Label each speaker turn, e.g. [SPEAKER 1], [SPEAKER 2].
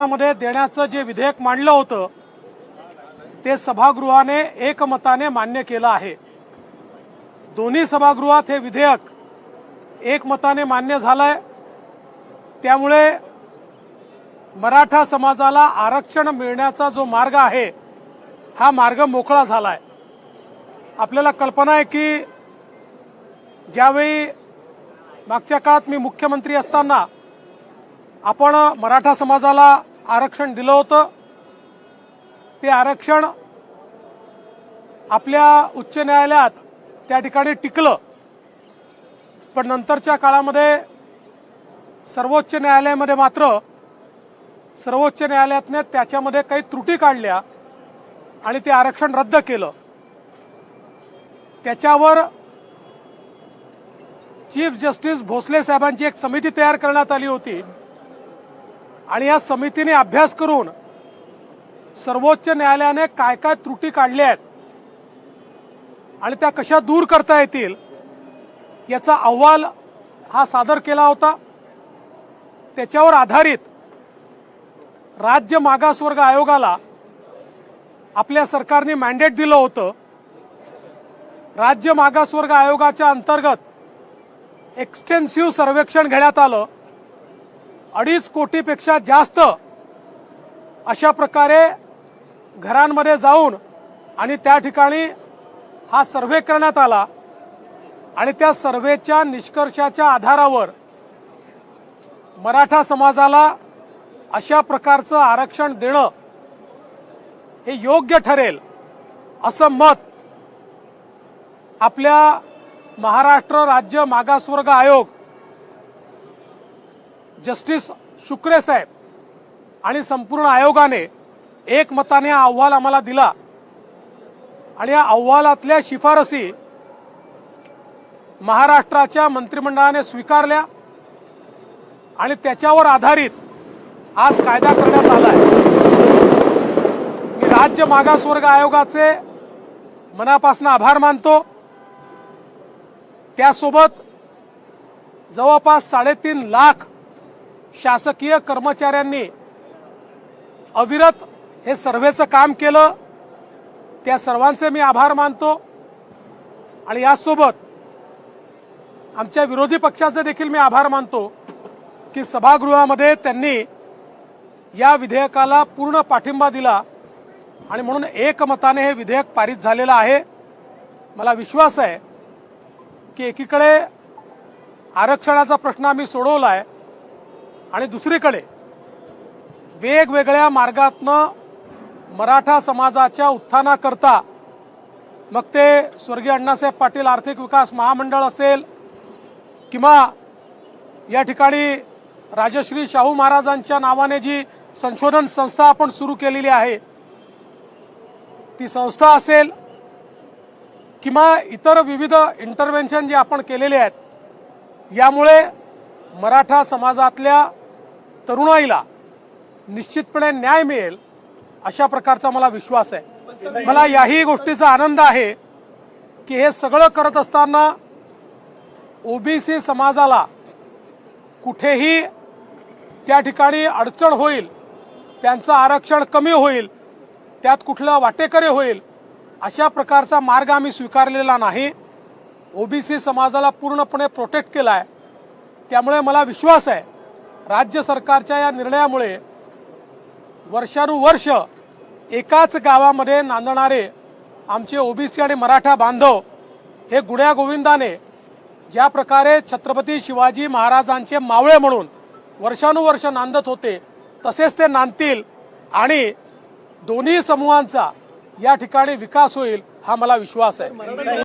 [SPEAKER 1] मध्ये देण्याचं जे विधेयक मांडलं होतं ते सभागृहाने एकमताने मान्य केलं आहे. दोन्ही सभागृहात हे विधेयक एकमताने मान्य झालंय. त्यामुळे मराठा समाजाला आरक्षण मिळण्याचा जो मार्ग आहे हा मार्ग मोकळा झालाय. आपल्याला कल्पना आहे की ज्यावेळी मागच्या काळात मी मुख्यमंत्री असताना आपण मराठा समाजाला आरक्षण दिलं होतं. ते आरक्षण आपल्या उच्च न्यायालयात त्या ठिकाणी टिकलं. पण नंतरच्या काळामध्ये सर्वोच्च न्यायालयामध्ये मात्र सर्वोच्च न्यायालयातने त्याच्यामध्ये काही त्रुटी काढल्या आणि ते आरक्षण रद्द केलं. त्याच्यावर चीफ जस्टिस भोसले साहेबांची एक समिती तयार करण्यात आली होती. आणि या समितीने अभ्यास करून सर्वोच्च न्यायालयाने काय काय त्रुटी काढल्या आहेत आणि त्या कशा दूर करता येतील याचा अहवाल हा सादर केला होता. त्याच्यावर आधारित राज्य मागासवर्ग आयोगाला आपल्या सरकारने मॅन्डेट दिलं होतं. राज्य मागासवर्ग आयोगाच्या अंतर्गत एक्सटेन्सिव्ह सर्वेक्षण घेण्यात आलं. अडीच कोटीपेक्षा जास्त अशा प्रकारे घरांमध्ये जाऊन आणि त्या ठिकाणी हा सर्वे करण्यात आला आणि त्या सर्वेच्या निष्कर्षाच्या आधारावर मराठा समाजाला अशा प्रकारचं आरक्षण देणं हे योग्य ठरेल असं मत आपल्या महाराष्ट्र राज्य मागासवर्ग आयोग जस्टिस शुक्रे साहेब आणि संपूर्ण आयोगाने एकमताने हा अहवाल आम्हाला दिला. आणि या अहवालातल्या शिफारसी महाराष्ट्राच्या मंत्रिमंडळाने स्वीकारल्या आणि त्याच्यावर आधारित आज कायदा करण्यात आलाय. मी राज्य मागासवर्ग आयोगाचे मनापासून आभार मानतो. त्यासोबत जवळपास साडेतीन लाख शासकीय कर्मचाऱ्यांनी अविरत हे सर्वेचं काम केलं. त्या सर्वांचे मी आभार मानतो. आणि यासोबत आमच्या विरोधी पक्षाचे देखील मी आभार मानतो की सभागृहामध्ये त्यांनी या विधेयकाला पूर्ण पाठिंबा दिला आणि म्हणून एकमताने हे विधेयक पारित झालेलं आहे. मला विश्वास आहे की एकीकडे आरक्षणाचा प्रश्न आम्ही सोडवला आहे आणि दुसरीकडे वेगवेगळ्या मार्गातनं मराठा समाजाच्या उत्थानाकरता मग ते स्वर्गीय अण्णासाहेब पाटील आर्थिक विकास महामंडळ असेल किंवा या ठिकाणी राजश्री शाहू महाराजांच्या नावाने जी संशोधन संस्था आपण सुरू केलेली आहे ती संस्था असेल किंवा इतर विविध इंटरव्हेन्शन जे आपण केलेले आहेत यामुळे मराठा समाजातल्या तरुणाईला निश्चितपणे न्याय मिळेल अशा प्रकारचा मला विश्वास आहे. मला याही गोष्टीचा आनंद आहे की हे सगळं करत असताना ओबीसी समाजाला कुठेही त्या ठिकाणी अडचण होईल त्यांचं आरक्षण कमी होईल त्यात कुठलं वाटेकरी होईल अशा प्रकारचा मार्ग आम्ही स्वीकारलेला नाही. ओबीसी समाजाला पूर्णपणे प्रोटेक्ट केला आहे त्यामुळे मला विश्वास आहे राज्य सरकारच्या या निर्णयामुळे वर्षानुवर्ष एकाच गावामध्ये नांदणारे आमचे ओबीसी आणि मराठा बांधव हे गुण्या गोविंदाने ज्या प्रकारे छत्रपती शिवाजी महाराजांचे मावळे म्हणून वर्षानुवर्ष नांदत होते तसेच ते नांदतील आणि दोन्ही समूहांचा या ठिकाणी विकास होईल हा मला विश्वास आहे.